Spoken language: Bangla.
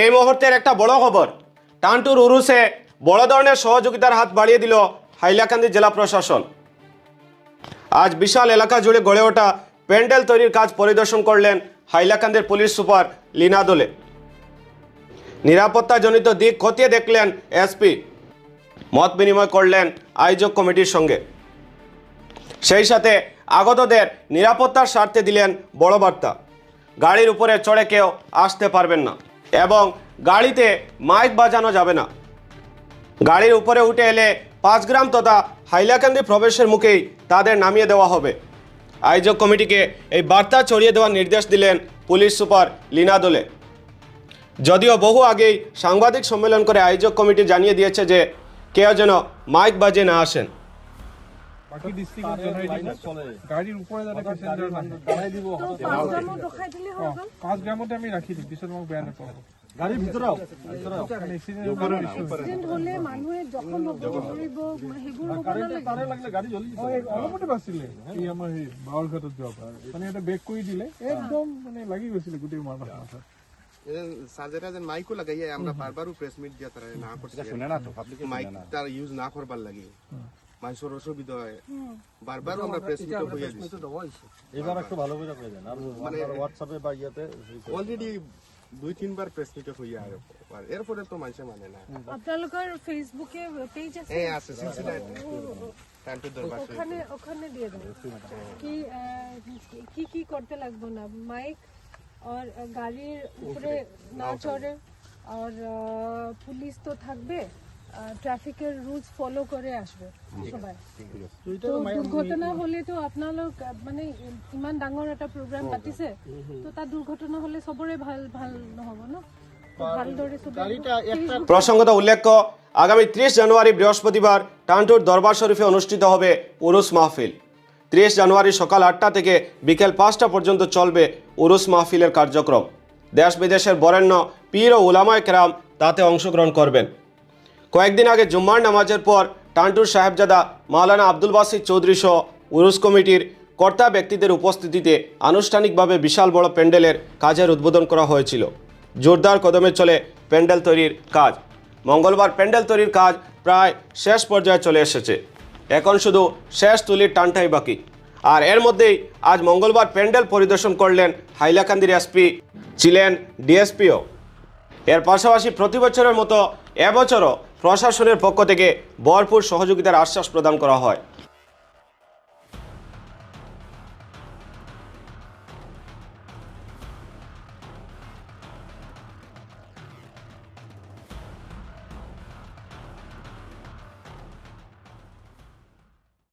এই মুহূর্তের একটা বড় খবর। টান্টুর উরুসে বড় ধরনের সহযোগিতার হাত বাড়িয়ে দিল হাইলাকান্দি জেলা প্রশাসন। আজ বিশাল এলাকা জুড়ে গড়ে ওঠা প্যান্ডেল তৈরির কাজ পরিদর্শন করলেন হাইলাকান্দির পুলিশ সুপার লীনা দোলে। নিরাপত্তাজনিত দিক খতিয়ে দেখলেন এসপি। মত বিনিময় করলেন আয়োজক কমিটির সঙ্গে। সেই সাথে আগতদের নিরাপত্তার স্বার্থে দিলেন বড় বার্তা। গাড়ির উপরে চড়ে কেউ আসতে পারবেন না। এবং গাড়িতে মাইক বাজানো যাবে না। গাড়ির উপরে উঠে এলে পাঁচ গ্রাম তথা হাইলাকান্দি প্রবেশের মুখেই তাদের নামিয়ে দেওয়া হবে। আয়োজক কমিটিকে এই বার্তা ছড়িয়ে দেওয়ার নির্দেশ দিলেন পুলিশ সুপার লীনা দোলে। যদিও বহু আগেই সাংবাদিক সম্মেলন করে আয়োজক কমিটি জানিয়ে দিয়েছে যে কেউ যেন মাইক বাজে না আসেন। বাকি ডিস্ট্ৰিক্টত জনাই দিম গাড়ীৰ ওপৰে যাতে পেচেঞ্জাৰ নাহে তো পাঁচ গ্ৰামতে আমি ৰাখি দিম পিছত মোক বেয়া নাপাব অলপতে এই আমাৰ সেই বাৱৰ ঘাটত যোৱা পৰা। মানে এটা বেক কৰি দিলে। একদম মানে লাগি গৈছিলে গোটেই মাথা মাথা। সাজেরা যেন মাইকও লাগাইয়া আমরা বারবারও প্রেস মিট দিয়া তারা না করছে শুনে না তো পাবলিক মাইক তার ইউজ না করবার লাগে। মানুষের অসুবিধা হয়। বারবার আমরা প্রেস মিট হইয়া দিছি এবার একটু ভালো করে করে দেন মানে হোয়াটসঅ্যাপে বা ইয়েতে অলরেডি দুই তিনবার প্রেস মিট হইয়া আর এরপরে তো মানুষে মানে না। আপোনালোকৰ ফেচবুকে পেজ আছে? এই আছে সিলসিলা দরবার ওখানে ওখানে দিয়ে দেবো কি আহ, কি কি করতে লাগবে না? মাইক আর গাড়ির উপরে না চড়ে? আর আহ, পুলিশ তো থাকবে? ট্রাফিকের রুলস ফলো করে আসবে সবাই। তো দুর্ঘটনা হলে তো আপোনালোক মানে ইমান ডাঙৰ এটা প্ৰগ্ৰাম পাতিছে। তো তাত দুৰ্ঘটনা হলে চবৰে ভালো ভালো নহ'ব ন? তো প্রসঙ্গত উল্লেখ্য আগামী ত্রিশ জানুয়ারি বৃহস্পতিবার টান্টুর দরবার শরীফে অনুষ্ঠিত হবে উরুস মাহফিল। ত্রিশ জানুয়ারি সকাল আটটা থেকে বিকেল পাঁচটা পর্যন্ত চলবে উরুস মাহফিলের কার্যক্রম। দেশ বিদেশের বরেণ্য পীর ও উলামায় কেরাম তাতে অংশগ্রহণ করবেন। কয়েকদিন আগে জুম্মার নামাজের পর টান্টুর সাহেবজাদা মাওলানা আব্দুল বাসির চৌধুরী সহ উরুস কমিটির কর্তা ব্যক্তিদের উপস্থিতিতে আনুষ্ঠানিকভাবে বিশাল বড় প্যান্ডেলের কাজের উদ্বোধন করা হয়েছিল। জোরদার কদমে চলে প্যান্ডেল তৈরির কাজ। মঙ্গলবার প্যান্ডেল তৈরির কাজ প্রায় শেষ পর্যায়ে চলে এসেছে। এখন শুধু শেষ তুলির টানটাই বাকি। আর এর মধ্যেই আজ মঙ্গলবার প্যান্ডেল পরিদর্শন করলেন হাইলাকান্দির এসপি, ছিলেন ডিএসপিও। এর পাশাপাশি প্রতি বছরের মতো এবছরও প্রশাসনের পক্ষ থেকে ভরপুর সহযোগিতার আশ্বাস প্রদান করা হয়।